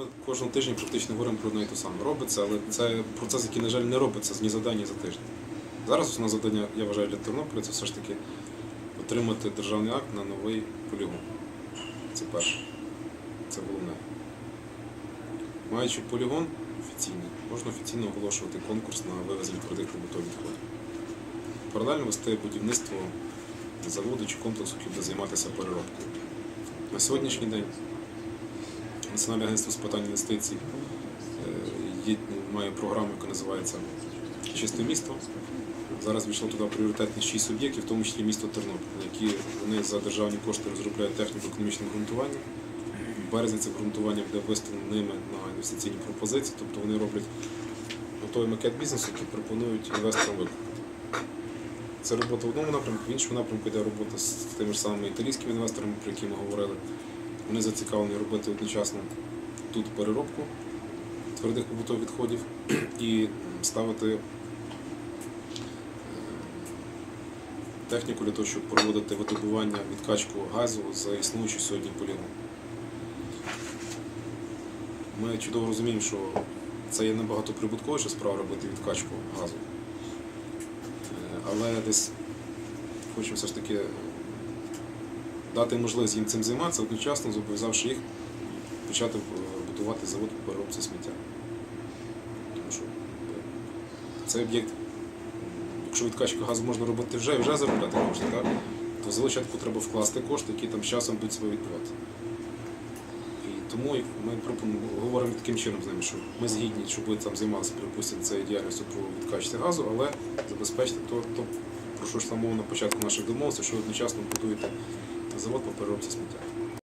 ми кожного тижня практично говоримо про одне і те саме. Робиться, але це процес, який, на жаль, не робиться ні за за тиждень. Зараз основне завдання, я вважаю, для Тернополя це все ж таки отримати державний акт на новий полігон. Це перше. Це головне. Маючи полігон офіційний, можна офіційно оголошувати конкурс на вивезення твердих побутових відходів. Паралельно вести будівництво заводу чи комплексу, який буде займатися переробкою. На сьогоднішній день Національне агентство з питань інвестицій е, має програму, яка називається Чисте місто. Зараз війшло туди пріоритетні шість об'єктів, в тому числі місто Тернопіль, які вони за державні кошти розробляють техніку економічного ґрунтування. В березні це ґрунтування буде виставлено ними на інвестиційні пропозиції, тобто вони роблять готовий макет бізнесу, який пропонують інвесторам викупити. Це робота в одному напрямку, в іншому напрямку йде робота з тими ж самими італійськими інвесторами, про які ми говорили. Вони зацікавлені робити одночасно тут переробку твердих побутових відходів і ставити е, техніку для того, щоб проводити видобування, відкачку газу за існуючий сьогодні полігон. Ми чудово розуміємо, що це є набагато прибутковіша справа робити відкачку газу. Е, Але десь хочемо все ж таки дати можливість їм цим займатися, одночасно зобов'язавши їх почати е, будувати завод по переробці сміття. Тому що е, цей об'єкт, якщо відкачка газу можна робити вже і вже заробляти кошти, так? то за початку треба вкласти кошти, які там з часом будуть себе відбувати. Тому ми говоримо таким чином з ними, що ми згідні, щоб ви там займалися, припустимо, цією діяльністю по відкачці газу, але забезпечте то, то про що ж там мова на початку наших домовленостей, що одночасно будуєте завод по переробці сміття.